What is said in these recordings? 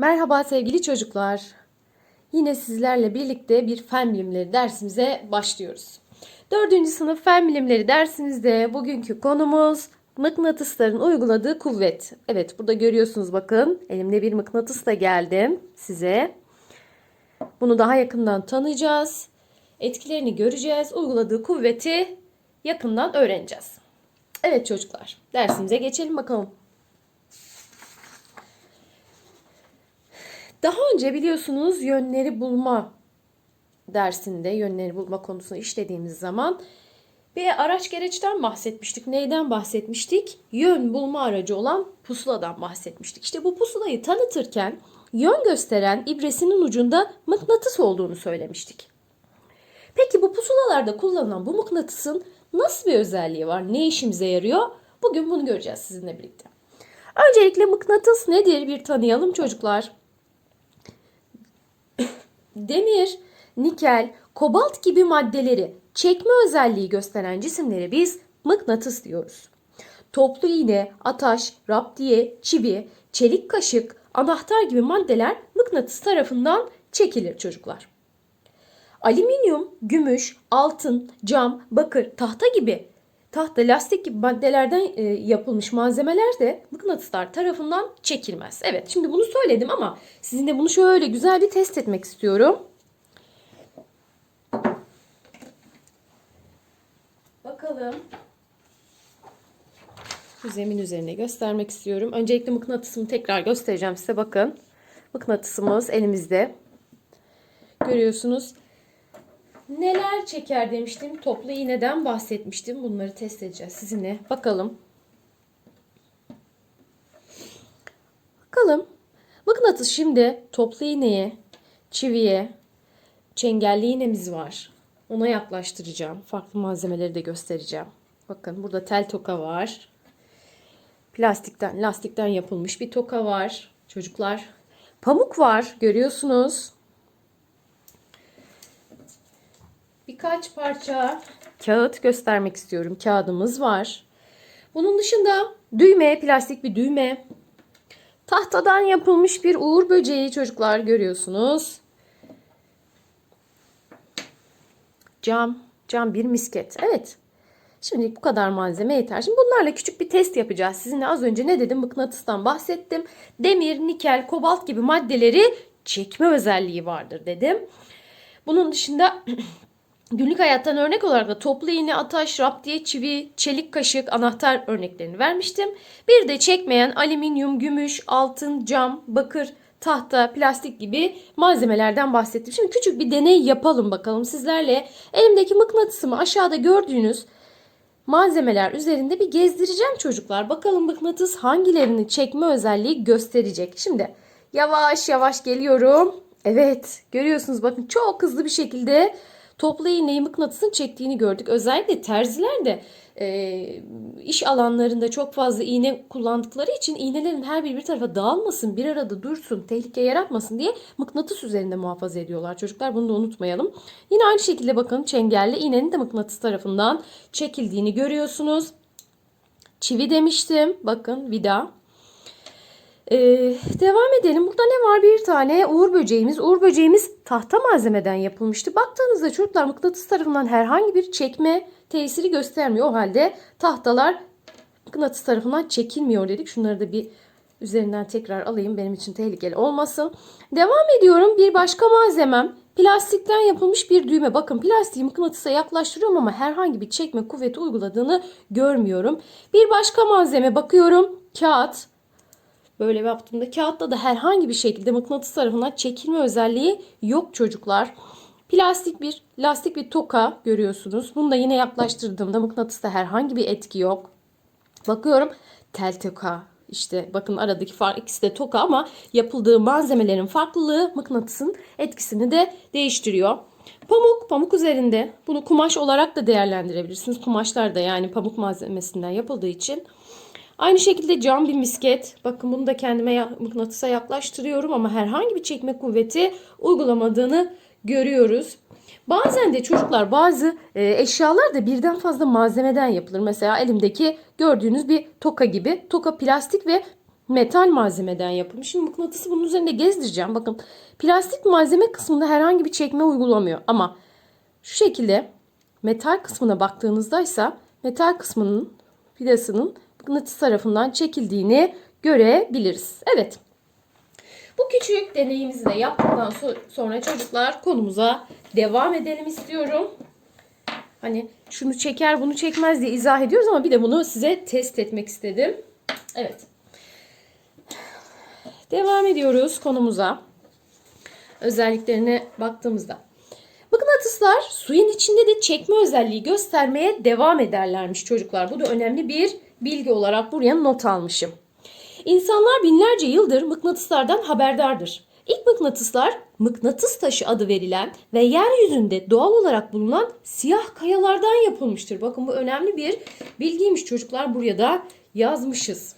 Merhaba sevgili çocuklar. Yine sizlerle birlikte bir fen bilimleri dersimize başlıyoruz. Dördüncü sınıf fen bilimleri dersimizde bugünkü konumuz mıknatısların uyguladığı kuvvet. Evet burada görüyorsunuz bakın elimde bir mıknatıs da geldi size. Bunu daha yakından tanıyacağız. Etkilerini göreceğiz. Uyguladığı kuvveti yakından öğreneceğiz. Evet çocuklar dersimize geçelim bakalım. Daha önce biliyorsunuz yönleri bulma dersinde yönleri bulma konusunu işlediğimiz zaman bir araç gereçten bahsetmiştik. Neyden bahsetmiştik? Yön bulma aracı olan pusuladan bahsetmiştik. İşte bu pusulayı tanıtırken yön gösteren ibresinin ucunda mıknatıs olduğunu söylemiştik. Peki bu pusulalarda kullanılan bu mıknatısın nasıl bir özelliği var? Ne işimize yarıyor? Bugün bunu göreceğiz sizinle birlikte. Öncelikle mıknatıs nedir bir tanıyalım çocuklar. Demir, nikel, kobalt gibi maddeleri çekme özelliği gösteren cisimlere biz mıknatıs diyoruz. Toplu iğne, ataş, raptiye, çivi, çelik kaşık, anahtar gibi maddeler mıknatıs tarafından çekilir çocuklar. Alüminyum, gümüş, altın, cam, bakır, tahta gibi tahta, lastik gibi maddelerden e, yapılmış malzemeler de mıknatıslar tarafından çekilmez. Evet şimdi bunu söyledim ama sizinle bunu şöyle güzel bir test etmek istiyorum. Bakalım. Bu zemin üzerine göstermek istiyorum. Öncelikle mıknatısımı tekrar göstereceğim size. Bakın. Mıknatısımız elimizde. Görüyorsunuz. Neler çeker demiştim. Toplu iğneden bahsetmiştim. Bunları test edeceğiz sizinle. Bakalım. Bakalım. Mıknatıs şimdi toplu iğneye, çiviye, çengelli iğnemiz var. Ona yaklaştıracağım. Farklı malzemeleri de göstereceğim. Bakın burada tel toka var. Plastikten, lastikten yapılmış bir toka var. Çocuklar. Pamuk var. Görüyorsunuz. Birkaç parça kağıt göstermek istiyorum. Kağıdımız var. Bunun dışında düğme, plastik bir düğme. Tahtadan yapılmış bir uğur böceği çocuklar görüyorsunuz. Cam, cam bir misket. Evet. Şimdi bu kadar malzeme yeter. Şimdi bunlarla küçük bir test yapacağız. Sizinle az önce ne dedim? Mıknatıstan bahsettim. Demir, nikel, kobalt gibi maddeleri çekme özelliği vardır dedim. Bunun dışında Günlük hayattan örnek olarak da toplu iğne, ataş, raptiye, çivi, çelik kaşık, anahtar örneklerini vermiştim. Bir de çekmeyen alüminyum, gümüş, altın, cam, bakır, tahta, plastik gibi malzemelerden bahsettim. Şimdi küçük bir deney yapalım bakalım sizlerle. Elimdeki mıknatısımı aşağıda gördüğünüz malzemeler üzerinde bir gezdireceğim çocuklar. Bakalım mıknatıs hangilerini çekme özelliği gösterecek. Şimdi yavaş yavaş geliyorum. Evet görüyorsunuz bakın çok hızlı bir şekilde toplu iğneyi mıknatısın çektiğini gördük. Özellikle terziler de e, iş alanlarında çok fazla iğne kullandıkları için iğnelerin her biri bir tarafa dağılmasın, bir arada dursun, tehlike yaratmasın diye mıknatıs üzerinde muhafaza ediyorlar. Çocuklar bunu da unutmayalım. Yine aynı şekilde bakın çengelli iğnenin de mıknatıs tarafından çekildiğini görüyorsunuz. Çivi demiştim. Bakın vida. Ee, devam edelim. Burada ne var? Bir tane uğur böceğimiz. Uğur böceğimiz tahta malzemeden yapılmıştı. Baktığınızda çocuklar mıknatıs tarafından herhangi bir çekme tesiri göstermiyor. O halde tahtalar mıknatıs tarafından çekilmiyor dedik. Şunları da bir üzerinden tekrar alayım. Benim için tehlikeli olmasın. Devam ediyorum. Bir başka malzemem. Plastikten yapılmış bir düğme. Bakın plastiği mıknatısa yaklaştırıyorum ama herhangi bir çekme kuvveti uyguladığını görmüyorum. Bir başka malzeme bakıyorum. Kağıt. Böyle yaptığımda kağıtta da herhangi bir şekilde mıknatıs tarafından çekilme özelliği yok çocuklar. Plastik bir lastik bir toka görüyorsunuz. Bunu da yine yaklaştırdığımda mıknatısta herhangi bir etki yok. Bakıyorum tel toka. İşte bakın aradaki fark ikisi de toka ama yapıldığı malzemelerin farklılığı mıknatısın etkisini de değiştiriyor. Pamuk, pamuk üzerinde bunu kumaş olarak da değerlendirebilirsiniz. Kumaşlar da yani pamuk malzemesinden yapıldığı için Aynı şekilde cam bir misket. Bakın bunu da kendime mıknatısa yaklaştırıyorum ama herhangi bir çekme kuvveti uygulamadığını görüyoruz. Bazen de çocuklar bazı e, eşyalar da birden fazla malzemeden yapılır. Mesela elimdeki gördüğünüz bir toka gibi. Toka plastik ve metal malzemeden yapılmış. Şimdi mıknatısı bunun üzerinde gezdireceğim. Bakın plastik malzeme kısmında herhangi bir çekme uygulamıyor. Ama şu şekilde metal kısmına baktığınızda ise metal kısmının vidasının mıknatıs tarafından çekildiğini görebiliriz. Evet. Bu küçük deneyimizi de yaptıktan so- sonra çocuklar konumuza devam edelim istiyorum. Hani şunu çeker bunu çekmez diye izah ediyoruz ama bir de bunu size test etmek istedim. Evet. Devam ediyoruz konumuza. Özelliklerine baktığımızda. Mıknatıslar suyun içinde de çekme özelliği göstermeye devam ederlermiş çocuklar. Bu da önemli bir bilgi olarak buraya not almışım. İnsanlar binlerce yıldır mıknatıslardan haberdardır. İlk mıknatıslar mıknatıs taşı adı verilen ve yeryüzünde doğal olarak bulunan siyah kayalardan yapılmıştır. Bakın bu önemli bir bilgiymiş çocuklar buraya da yazmışız.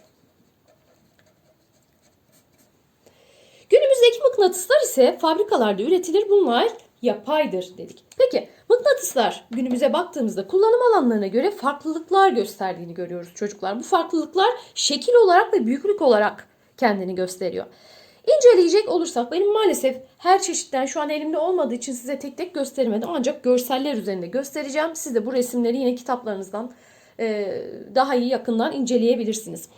Günümüzdeki mıknatıslar ise fabrikalarda üretilir. Bunlar yapaydır dedik. Peki mıknatıslar günümüze baktığımızda kullanım alanlarına göre farklılıklar gösterdiğini görüyoruz çocuklar. Bu farklılıklar şekil olarak ve büyüklük olarak kendini gösteriyor. İnceleyecek olursak benim maalesef her çeşitten şu an elimde olmadığı için size tek tek gösteremedim. Ancak görseller üzerinde göstereceğim. Siz de bu resimleri yine kitaplarınızdan e, daha iyi yakından inceleyebilirsiniz.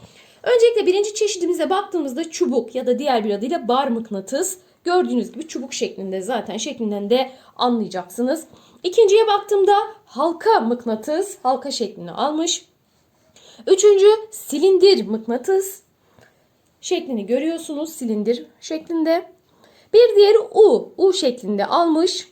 Öncelikle birinci çeşidimize baktığımızda çubuk ya da diğer bir adıyla bar mıknatıs. Gördüğünüz gibi çubuk şeklinde zaten şeklinden de anlayacaksınız. İkinciye baktığımda halka mıknatıs halka şeklini almış. Üçüncü silindir mıknatıs şeklini görüyorsunuz silindir şeklinde. Bir diğeri U, U şeklinde almış.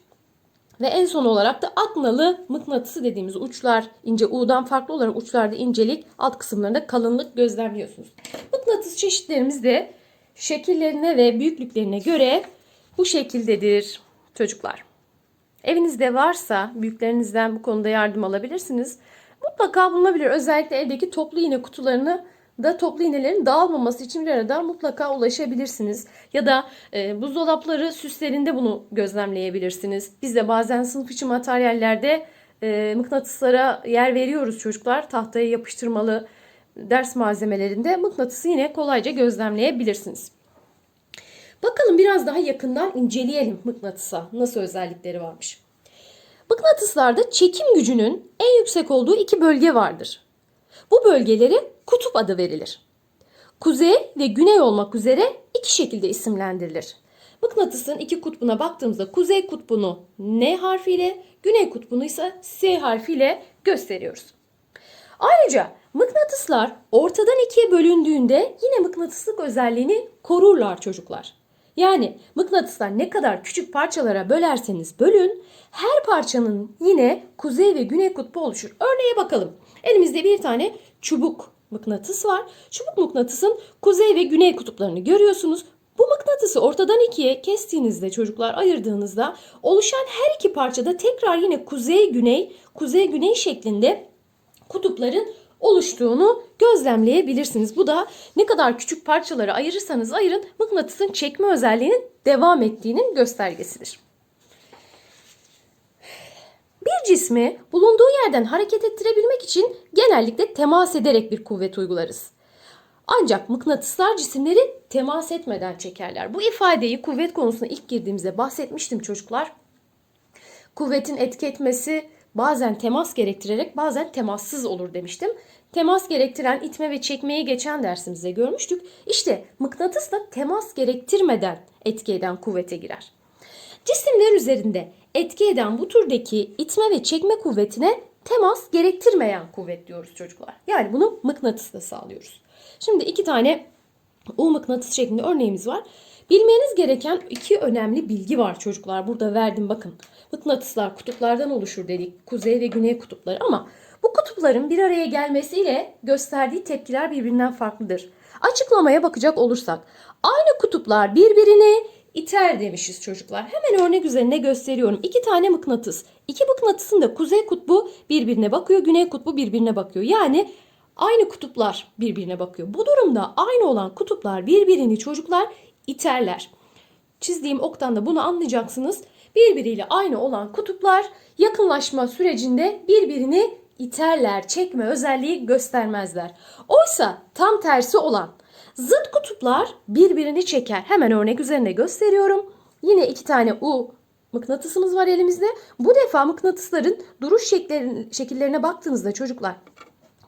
Ve en son olarak da atnalı mıknatısı dediğimiz uçlar ince U'dan farklı olarak uçlarda incelik alt kısımlarında kalınlık gözlemliyorsunuz. Mıknatıs çeşitlerimiz de şekillerine ve büyüklüklerine göre bu şekildedir çocuklar. Evinizde varsa büyüklerinizden bu konuda yardım alabilirsiniz. Mutlaka bulunabilir. Özellikle evdeki toplu iğne kutularını da toplu iğnelerin dağılmaması için bir arada mutlaka ulaşabilirsiniz. Ya da e, buzdolapları süslerinde bunu gözlemleyebilirsiniz. Biz de bazen sınıf içi materyallerde e, mıknatıslara yer veriyoruz çocuklar. Tahtaya yapıştırmalı ders malzemelerinde mıknatısı yine kolayca gözlemleyebilirsiniz. Bakalım biraz daha yakından inceleyelim mıknatısa nasıl özellikleri varmış. Mıknatıslarda çekim gücünün en yüksek olduğu iki bölge vardır. Bu bölgelere kutup adı verilir. Kuzey ve güney olmak üzere iki şekilde isimlendirilir. Mıknatısın iki kutbuna baktığımızda kuzey kutbunu N harfiyle, güney kutbunu ise S harfiyle gösteriyoruz. Ayrıca mıknatıslar ortadan ikiye bölündüğünde yine mıknatıslık özelliğini korurlar çocuklar. Yani mıknatıslar ne kadar küçük parçalara bölerseniz bölün her parçanın yine kuzey ve güney kutbu oluşur. Örneğe bakalım. Elimizde bir tane çubuk mıknatıs var. Çubuk mıknatısın kuzey ve güney kutuplarını görüyorsunuz. Bu mıknatısı ortadan ikiye kestiğinizde çocuklar ayırdığınızda oluşan her iki parçada tekrar yine kuzey güney kuzey güney şeklinde kutupların oluştuğunu gözlemleyebilirsiniz. Bu da ne kadar küçük parçalara ayırırsanız ayırın mıknatısın çekme özelliğinin devam ettiğinin göstergesidir. Bir cismi bulunduğu yerden hareket ettirebilmek için genellikle temas ederek bir kuvvet uygularız. Ancak mıknatıslar cisimleri temas etmeden çekerler. Bu ifadeyi kuvvet konusuna ilk girdiğimizde bahsetmiştim çocuklar. Kuvvetin etki etmesi bazen temas gerektirerek bazen temassız olur demiştim. Temas gerektiren itme ve çekmeyi geçen dersimizde görmüştük. İşte mıknatıs da temas gerektirmeden etki eden kuvvete girer. Cisimler üzerinde etki eden bu türdeki itme ve çekme kuvvetine temas gerektirmeyen kuvvet diyoruz çocuklar. Yani bunu mıknatısla sağlıyoruz. Şimdi iki tane U mıknatıs şeklinde örneğimiz var. Bilmeniz gereken iki önemli bilgi var çocuklar. Burada verdim bakın. Mıknatıslar kutuplardan oluşur dedik. Kuzey ve güney kutupları ama bu kutupların bir araya gelmesiyle gösterdiği tepkiler birbirinden farklıdır. Açıklamaya bakacak olursak aynı kutuplar birbirini iter demişiz çocuklar. Hemen örnek üzerinde gösteriyorum. İki tane mıknatıs. İki mıknatısın da kuzey kutbu birbirine bakıyor, güney kutbu birbirine bakıyor. Yani aynı kutuplar birbirine bakıyor. Bu durumda aynı olan kutuplar birbirini çocuklar iterler. Çizdiğim oktan da bunu anlayacaksınız. Birbiriyle aynı olan kutuplar yakınlaşma sürecinde birbirini iterler, çekme özelliği göstermezler. Oysa tam tersi olan Zıt kutuplar birbirini çeker. Hemen örnek üzerinde gösteriyorum. Yine iki tane U mıknatısımız var elimizde. Bu defa mıknatısların duruş şekillerin, şekillerine baktığınızda çocuklar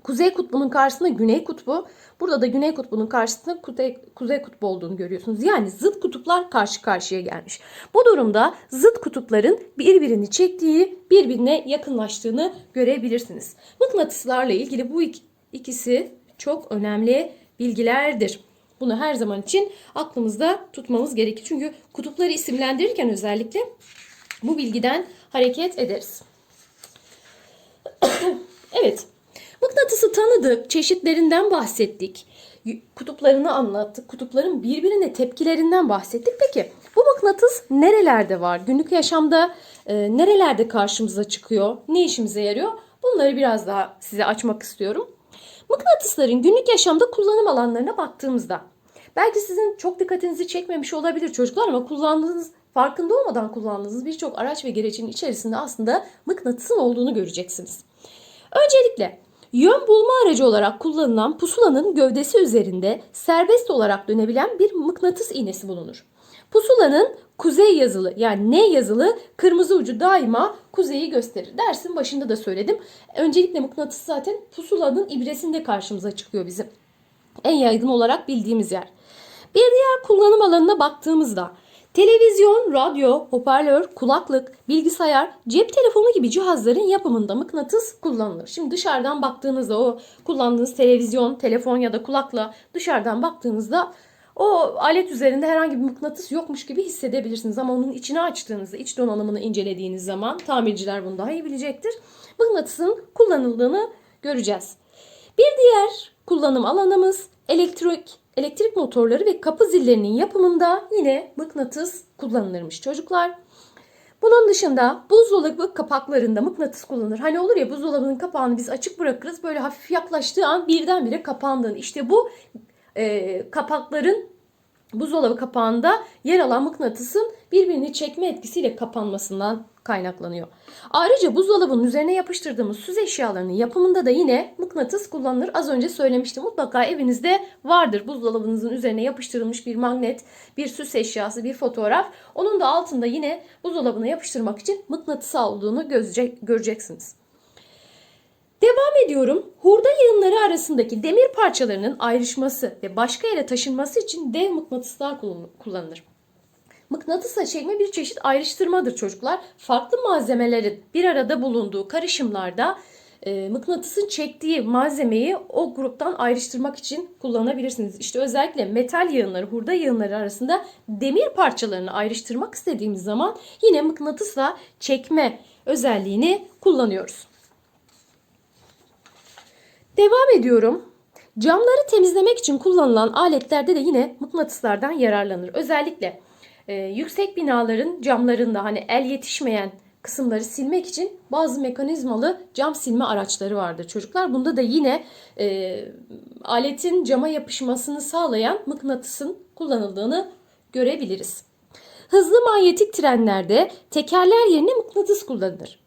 Kuzey kutbunun karşısında güney kutbu. Burada da güney kutbunun karşısında kuzey, kuzey kutbu olduğunu görüyorsunuz. Yani zıt kutuplar karşı karşıya gelmiş. Bu durumda zıt kutupların birbirini çektiği, birbirine yakınlaştığını görebilirsiniz. Mıknatıslarla ilgili bu ik- ikisi çok önemli bilgilerdir. Bunu her zaman için aklımızda tutmamız gerekir. Çünkü kutupları isimlendirirken özellikle bu bilgiden hareket ederiz. evet. Mıknatısı tanıdık, çeşitlerinden bahsettik. Kutuplarını anlattık. Kutupların birbirine tepkilerinden bahsettik. Peki bu mıknatıs nerelerde var? Günlük yaşamda e, nerelerde karşımıza çıkıyor? Ne işimize yarıyor? Bunları biraz daha size açmak istiyorum. Mıknatısların günlük yaşamda kullanım alanlarına baktığımızda belki sizin çok dikkatinizi çekmemiş olabilir çocuklar ama kullandığınız farkında olmadan kullandığınız birçok araç ve gerecin içerisinde aslında mıknatısın olduğunu göreceksiniz. Öncelikle yön bulma aracı olarak kullanılan pusulanın gövdesi üzerinde serbest olarak dönebilen bir mıknatıs iğnesi bulunur. Pusulanın kuzey yazılı yani N yazılı kırmızı ucu daima kuzeyi gösterir. Dersin başında da söyledim. Öncelikle mıknatıs zaten pusulanın ibresinde karşımıza çıkıyor bizim. En yaygın olarak bildiğimiz yer. Bir diğer kullanım alanına baktığımızda televizyon, radyo, hoparlör, kulaklık, bilgisayar, cep telefonu gibi cihazların yapımında mıknatıs kullanılır. Şimdi dışarıdan baktığınızda o kullandığınız televizyon, telefon ya da kulakla dışarıdan baktığınızda o alet üzerinde herhangi bir mıknatıs yokmuş gibi hissedebilirsiniz. Ama onun içini açtığınızda, iç donanımını incelediğiniz zaman tamirciler bunu daha iyi bilecektir. Mıknatısın kullanıldığını göreceğiz. Bir diğer kullanım alanımız elektrik elektrik motorları ve kapı zillerinin yapımında yine mıknatıs kullanılırmış çocuklar. Bunun dışında buzdolabı kapaklarında mıknatıs kullanılır. Hani olur ya buzdolabının kapağını biz açık bırakırız. Böyle hafif yaklaştığı an birdenbire kapandığını. İşte bu e, kapakların buzdolabı kapağında yer alan mıknatısın birbirini çekme etkisiyle kapanmasından kaynaklanıyor. Ayrıca buzdolabının üzerine yapıştırdığımız süs eşyalarının yapımında da yine mıknatıs kullanılır. Az önce söylemiştim. Mutlaka evinizde vardır buzdolabınızın üzerine yapıştırılmış bir magnet, bir süs eşyası, bir fotoğraf. Onun da altında yine buzdolabına yapıştırmak için mıknatıs olduğunu göreceksiniz. Devam ediyorum. Hurda yığınları arasındaki demir parçalarının ayrışması ve başka yere taşınması için dev mıknatıslar kullan- kullanılır. Mıknatısla çekme bir çeşit ayrıştırmadır çocuklar. Farklı malzemelerin bir arada bulunduğu karışımlarda e, mıknatısın çektiği malzemeyi o gruptan ayrıştırmak için kullanabilirsiniz. İşte özellikle metal yığınları, hurda yığınları arasında demir parçalarını ayrıştırmak istediğimiz zaman yine mıknatısla çekme özelliğini kullanıyoruz. Devam ediyorum. Camları temizlemek için kullanılan aletlerde de yine mıknatıslardan yararlanır. Özellikle e, yüksek binaların camlarında hani el yetişmeyen kısımları silmek için bazı mekanizmalı cam silme araçları vardır çocuklar. Bunda da yine e, aletin cama yapışmasını sağlayan mıknatısın kullanıldığını görebiliriz. Hızlı manyetik trenlerde tekerler yerine mıknatıs kullanılır.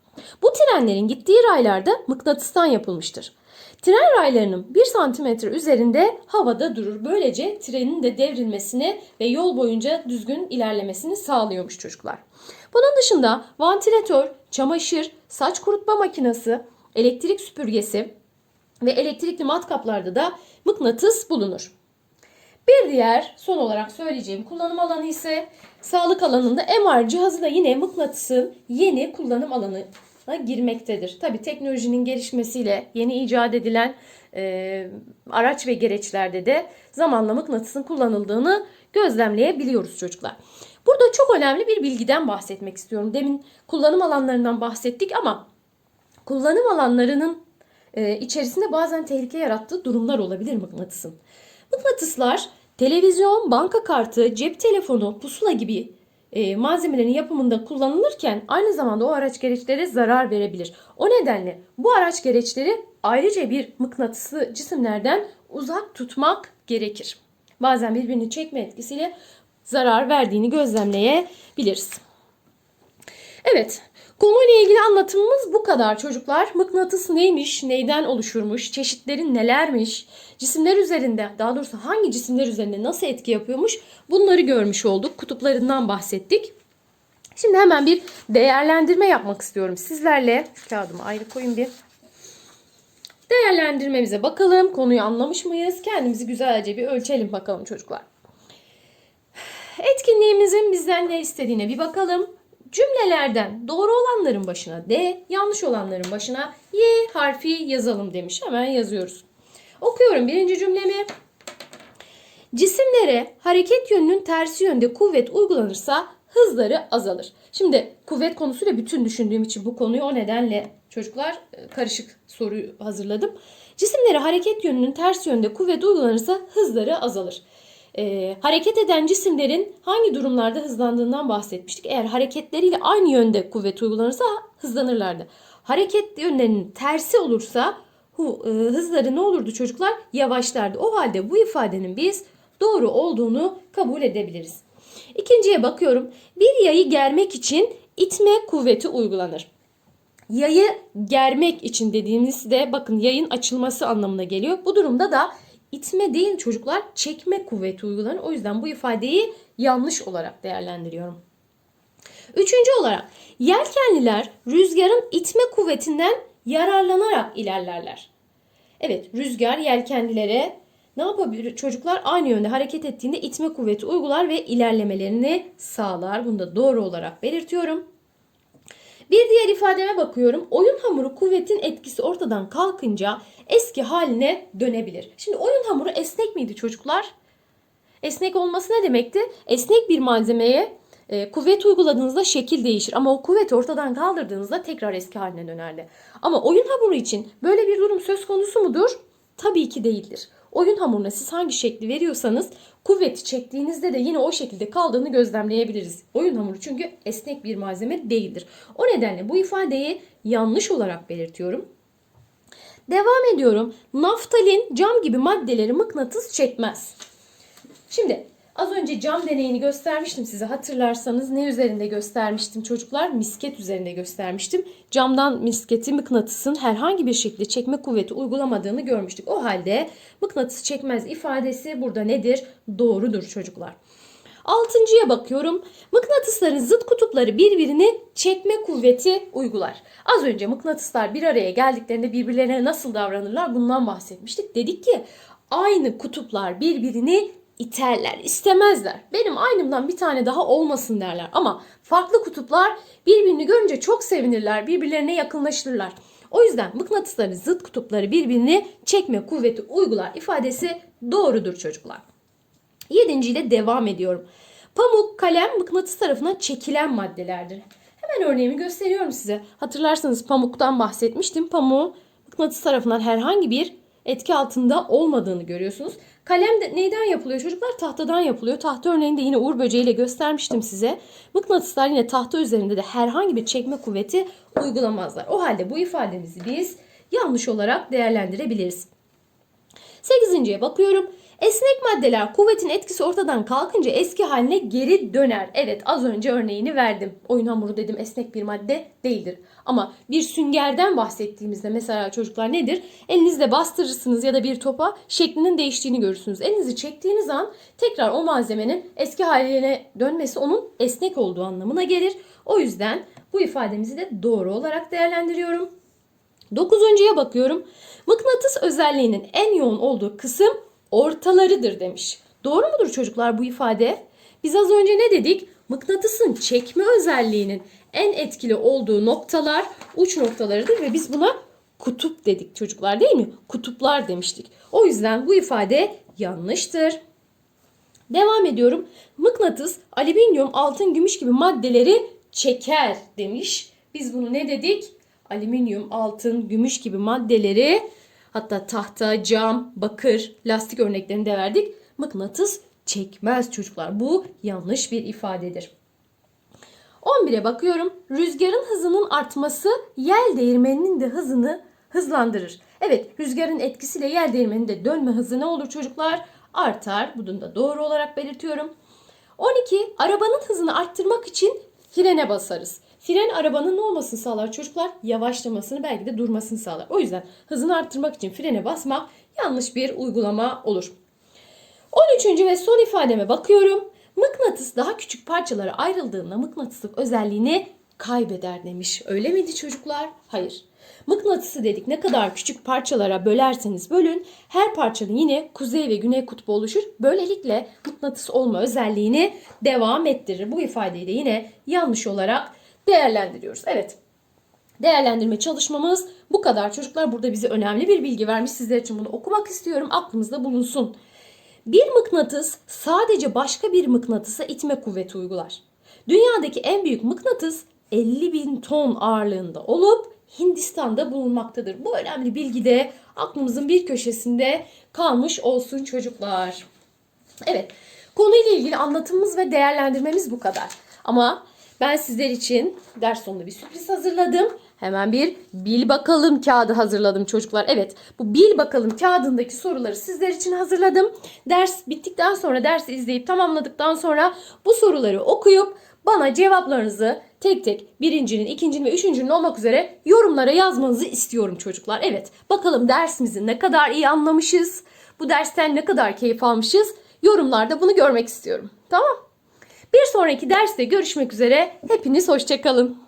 Bu trenlerin gittiği raylarda mıknatıstan yapılmıştır. Tren raylarının 1 santimetre üzerinde havada durur. Böylece trenin de devrilmesini ve yol boyunca düzgün ilerlemesini sağlıyormuş çocuklar. Bunun dışında vantilatör, çamaşır, saç kurutma makinesi, elektrik süpürgesi ve elektrikli matkaplarda da mıknatıs bulunur. Bir diğer son olarak söyleyeceğim kullanım alanı ise sağlık alanında MR cihazı da yine mıknatısın yeni kullanım alanına girmektedir. Tabi teknolojinin gelişmesiyle yeni icat edilen e, araç ve gereçlerde de zamanla mıknatısın kullanıldığını gözlemleyebiliyoruz çocuklar. Burada çok önemli bir bilgiden bahsetmek istiyorum. Demin kullanım alanlarından bahsettik ama kullanım alanlarının e, içerisinde bazen tehlike yarattığı durumlar olabilir mıknatısın. Mıknatıslar televizyon, banka kartı, cep telefonu, pusula gibi e, malzemelerin yapımında kullanılırken aynı zamanda o araç gereçlere zarar verebilir. O nedenle bu araç gereçleri ayrıca bir mıknatısı cisimlerden uzak tutmak gerekir. Bazen birbirini çekme etkisiyle zarar verdiğini gözlemleyebiliriz. Evet, Konuyla ilgili anlatımımız bu kadar çocuklar. Mıknatıs neymiş, neyden oluşurmuş, çeşitleri nelermiş, cisimler üzerinde, daha doğrusu hangi cisimler üzerinde nasıl etki yapıyormuş bunları görmüş olduk. Kutuplarından bahsettik. Şimdi hemen bir değerlendirme yapmak istiyorum sizlerle. Kağıdımı ayrı koyayım bir. Değerlendirmemize bakalım. Konuyu anlamış mıyız? Kendimizi güzelce bir ölçelim bakalım çocuklar. Etkinliğimizin bizden ne istediğine bir bakalım. Cümlelerden doğru olanların başına D, yanlış olanların başına Y harfi yazalım demiş. Hemen yazıyoruz. Okuyorum birinci cümlemi. Cisimlere hareket yönünün tersi yönde kuvvet uygulanırsa hızları azalır. Şimdi kuvvet konusuyla bütün düşündüğüm için bu konuyu o nedenle çocuklar e, karışık soruyu hazırladım. Cisimlere hareket yönünün ters yönde kuvvet uygulanırsa hızları azalır. Ee, hareket eden cisimlerin hangi durumlarda hızlandığından bahsetmiştik. Eğer hareketleriyle aynı yönde kuvvet uygulanırsa hızlanırlardı. Hareket yönlerinin tersi olursa hu- e, hızları ne olurdu çocuklar? Yavaşlardı. O halde bu ifadenin biz doğru olduğunu kabul edebiliriz. İkinciye bakıyorum. Bir yayı germek için itme kuvveti uygulanır. Yayı germek için dediğimizde bakın yayın açılması anlamına geliyor. Bu durumda da itme değil çocuklar çekme kuvveti uygulanır. O yüzden bu ifadeyi yanlış olarak değerlendiriyorum. Üçüncü olarak yelkenliler rüzgarın itme kuvvetinden yararlanarak ilerlerler. Evet rüzgar yelkenlilere ne yapabilir? Çocuklar aynı yönde hareket ettiğinde itme kuvveti uygular ve ilerlemelerini sağlar. Bunu da doğru olarak belirtiyorum. Bir diğer ifademe bakıyorum. Oyun hamuru kuvvetin etkisi ortadan kalkınca eski haline dönebilir. Şimdi oyun hamuru esnek miydi çocuklar? Esnek olması ne demekti? Esnek bir malzemeye e, kuvvet uyguladığınızda şekil değişir. Ama o kuvveti ortadan kaldırdığınızda tekrar eski haline dönerdi. Ama oyun hamuru için böyle bir durum söz konusu mudur? Tabii ki değildir. Oyun hamuruna siz hangi şekli veriyorsanız kuvveti çektiğinizde de yine o şekilde kaldığını gözlemleyebiliriz. Oyun hamuru çünkü esnek bir malzeme değildir. O nedenle bu ifadeyi yanlış olarak belirtiyorum. Devam ediyorum. Naftalin, cam gibi maddeleri mıknatıs çekmez. Şimdi az önce cam deneyini göstermiştim size. Hatırlarsanız ne üzerinde göstermiştim çocuklar? Misket üzerinde göstermiştim. Camdan misketi mıknatısın herhangi bir şekilde çekme kuvveti uygulamadığını görmüştük. O halde mıknatıs çekmez ifadesi burada nedir? Doğrudur çocuklar. Altıncıya bakıyorum. Mıknatısların zıt kutupları birbirini çekme kuvveti uygular. Az önce mıknatıslar bir araya geldiklerinde birbirlerine nasıl davranırlar bundan bahsetmiştik. Dedik ki aynı kutuplar birbirini iterler, istemezler. Benim aynımdan bir tane daha olmasın derler. Ama farklı kutuplar birbirini görünce çok sevinirler, birbirlerine yakınlaşırlar. O yüzden mıknatısların zıt kutupları birbirini çekme kuvveti uygular ifadesi doğrudur çocuklar. Yedinciyle devam ediyorum. Pamuk, kalem mıknatıs tarafından çekilen maddelerdir. Hemen örneğimi gösteriyorum size. Hatırlarsanız pamuktan bahsetmiştim. Pamuğun mıknatıs tarafından herhangi bir etki altında olmadığını görüyorsunuz. Kalem de neyden yapılıyor çocuklar? Tahtadan yapılıyor. Tahta örneğinde yine uğur böceğiyle göstermiştim size. Mıknatıslar yine tahta üzerinde de herhangi bir çekme kuvveti uygulamazlar. O halde bu ifademizi biz yanlış olarak değerlendirebiliriz. Sekizinciye bakıyorum. Esnek maddeler kuvvetin etkisi ortadan kalkınca eski haline geri döner. Evet az önce örneğini verdim. Oyun hamuru dedim esnek bir madde değildir. Ama bir süngerden bahsettiğimizde mesela çocuklar nedir? Elinizle bastırırsınız ya da bir topa şeklinin değiştiğini görürsünüz. Elinizi çektiğiniz an tekrar o malzemenin eski haline dönmesi onun esnek olduğu anlamına gelir. O yüzden bu ifademizi de doğru olarak değerlendiriyorum. Dokuzuncuya bakıyorum. Mıknatıs özelliğinin en yoğun olduğu kısım ortalarıdır demiş. Doğru mudur çocuklar bu ifade? Biz az önce ne dedik? Mıknatısın çekme özelliğinin en etkili olduğu noktalar uç noktalarıdır ve biz buna kutup dedik çocuklar değil mi? Kutuplar demiştik. O yüzden bu ifade yanlıştır. Devam ediyorum. Mıknatıs alüminyum, altın, gümüş gibi maddeleri çeker demiş. Biz bunu ne dedik? Alüminyum, altın, gümüş gibi maddeleri hatta tahta, cam, bakır, lastik örneklerini de verdik. Mıknatıs çekmez çocuklar. Bu yanlış bir ifadedir. 11'e bakıyorum. Rüzgarın hızının artması yel değirmeninin de hızını hızlandırır. Evet rüzgarın etkisiyle yel değirmeninin de dönme hızı ne olur çocuklar? Artar. Bunu da doğru olarak belirtiyorum. 12. Arabanın hızını arttırmak için frene basarız. Fren arabanın ne olmasını sağlar çocuklar? Yavaşlamasını belki de durmasını sağlar. O yüzden hızını arttırmak için frene basmak yanlış bir uygulama olur. 13. ve son ifademe bakıyorum. Mıknatıs daha küçük parçalara ayrıldığında mıknatıslık özelliğini kaybeder demiş. Öyle miydi çocuklar? Hayır. Mıknatısı dedik ne kadar küçük parçalara bölerseniz bölün her parçanın yine kuzey ve güney kutbu oluşur. Böylelikle mıknatıs olma özelliğini devam ettirir. Bu ifadeyi de yine yanlış olarak değerlendiriyoruz. Evet. Değerlendirme çalışmamız bu kadar. Çocuklar burada bize önemli bir bilgi vermiş. Sizler için bunu okumak istiyorum. Aklımızda bulunsun. Bir mıknatıs sadece başka bir mıknatısa itme kuvveti uygular. Dünyadaki en büyük mıknatıs 50 bin ton ağırlığında olup Hindistan'da bulunmaktadır. Bu önemli bilgi de aklımızın bir köşesinde kalmış olsun çocuklar. Evet, konuyla ilgili anlatımımız ve değerlendirmemiz bu kadar. Ama ben sizler için ders sonunda bir sürpriz hazırladım. Hemen bir bil bakalım kağıdı hazırladım çocuklar. Evet, bu bil bakalım kağıdındaki soruları sizler için hazırladım. Ders bittikten sonra dersi izleyip tamamladıktan sonra bu soruları okuyup bana cevaplarınızı tek tek birincinin, ikincinin ve üçüncünün olmak üzere yorumlara yazmanızı istiyorum çocuklar. Evet, bakalım dersimizi ne kadar iyi anlamışız, bu dersten ne kadar keyif almışız yorumlarda bunu görmek istiyorum. Tamam? Bir sonraki derste görüşmek üzere. Hepiniz hoşçakalın.